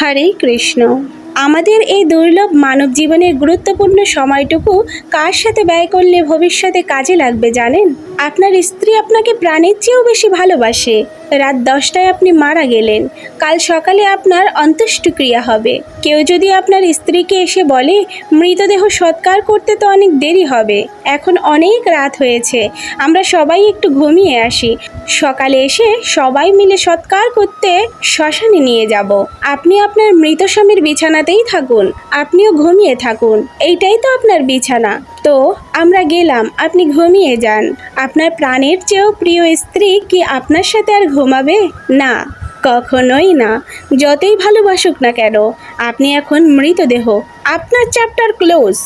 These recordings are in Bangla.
হরে কৃষ্ণ। আমাদের এই দুর্লভ মানব জীবনের গুরুত্বপূর্ণ সময়টুকু কার সাথে ব্যয় করলে ভবিষ্যতে কাজে লাগবে জানেন? আপনার স্ত্রী আপনাকে প্রাণের চেয়েও বেশি ভালোবাসে। রাত দশটায় আপনি মারা গেলেন। কাল সকালে আপনার অন্ত্যেষ্টিক্রিয়া হবে। কেউ যদি আপনার স্ত্রীকে এসে বলে, মৃতদেহ সৎকার করতে তো অনেক দেরি হবে। এখন অনেক রাত হয়েছে। আমরা সবাই একটু ঘুমিয়ে আসি। সকালে এসে সবাই মিলে সৎকার করতে শ্মশানে নিয়ে যাব। আপনি আপনার মৃত স্বামীর বিছানাতেই থাকুন, আপনিও ঘুমিয়ে থাকুন। এইটাই তো আপনার বিছানা। তো, আমরা গেলাম, আপনি ঘুমিয়ে যান। আপনার প্রাণের চেয়েও প্রিয় স্ত্রী কি আপনার সাথে আর ঘুমাবে? না, কখনোই না। যতই ভালোবাসুক না কেন, আপনি এখন মৃতদেহ। আপনার চ্যাপ্টার ক্লোজ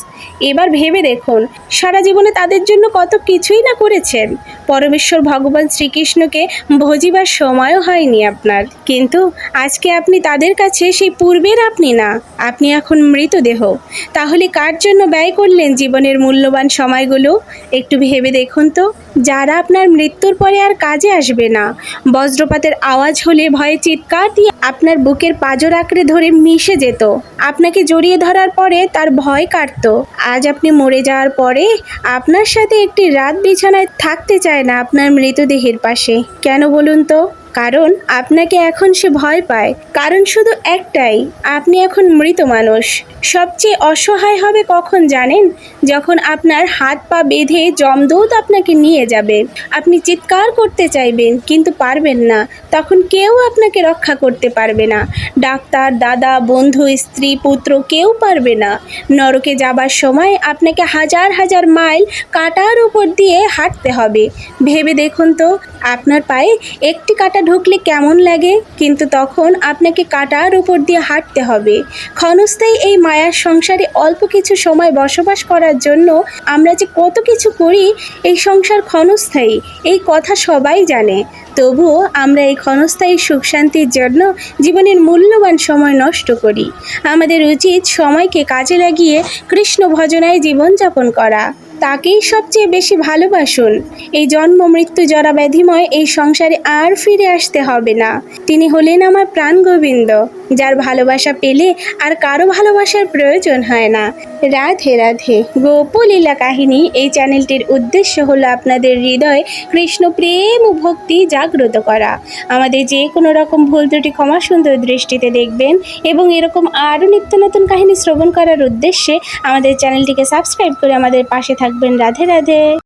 এবার ভেবে দেখুন, সারা জীবনে তাদের জন্য কত কিছুই না করেছেন। পরমেশ্বর ভগবান শ্রীকৃষ্ণকে ভজিবার সময়ও হয়নি আপনার। কিন্তু আজকে আপনি তাদের কাছে সেই পূর্বের আপনি না, আপনি এখন মৃতদেহ। তাহলে কার জন্য ব্যয় করলেন জীবনের মূল্যবান সময়গুলো? একটু ভেবে দেখুন তো। যারা আপনার মৃত্যুর পরে আর কাজে আসবে না। বজ্রপাতের আওয়াজ হলে ভয়ে চিৎকার দিয়ে আপনার বুকের পাজর আঁকড়ে ধরে মিশে যেত। আপনাকে জড়িয়ে ধরার পরে তার ভয় কাটত। আজ আপনি মরে যাওয়ার পরে আপনার সাথে একটি রাত বিছানায় থাকতে চায় না আপনার মৃতদেহের পাশে। কেন বলুন তো? কারণ আপনাকে এখন সে ভয় পায়। কারণ শুধু একটাই, আপনি এখন মৃত মানুষ। সবচেয়ে অসহায় হবে কখন জানেন? যখন আপনার হাত পা বেঁধে জমদূত আপনাকে নিয়ে যাবে। আপনি চিৎকার করতে চাইবেন, কিন্তু পারবেন না। তখন কেউ আপনাকে রক্ষা করতে পারবে না। ডাক্তার, দাদা, বন্ধু, স্ত্রী, পুত্র কেউ পারবে না। নরকে যাবার সময় আপনাকে হাজার হাজার মাইল কাটার উপর দিয়ে হাঁটতে হবে। ভেবে দেখুন তো, আপনার পায়ে একটি কাঁটা ঢুকলে কেমন লাগে? কিন্তু তখন আপনাকে কাটার উপর দিয়ে হাঁটতে হবে। ক্ষণস্থায়ী এই মায়ার সংসারে অল্প কিছু সময় বসবাস করার জন্য আমরা যে কত কিছু করি, এই সংসার ক্ষণস্থায়ী, এই কথা সবাই জানে। তবুও আমরা এই ক্ষণস্থায়ী সুখ শান্তির জন্য জীবনের মূল্যবান সময় নষ্ট করি। আমাদের উচিত সময়কে কাজে লাগিয়ে কৃষ্ণ ভজনায় জীবনযাপন করা। তাকেই সবচেয়ে বেশি ভালোবাসুন। এই জন্ম মৃত্যু জরা ব্যাধিময় এই সংসারে আর ফিরে আসতে হবে না। তিনি হলেন আমার প্রাণ গোবিন্দ যার ভালোবাসা পেলে আর কারও ভালোবাসার প্রয়োজন হয় না। রাধে রাধে। গোপলীলা কাহিনী, এই চ্যানেলটির উদ্দেশ্য হলো আপনাদের হৃদয়ে কৃষ্ণ প্রেম ও ভক্তি জাগ্রত করা। আমাদের যে কোনো রকম ভুল ত্রুটি ক্ষমা সুন্দর দৃষ্টিতে দেখবেন এবং এরকম আরও নিত্য নতুন কাহিনী শ্রবণ করার উদ্দেশ্যে আমাদের চ্যানেলটিকে সাবস্ক্রাইব করে আমাদের পাশে থাকবেন। রাধে রাধে।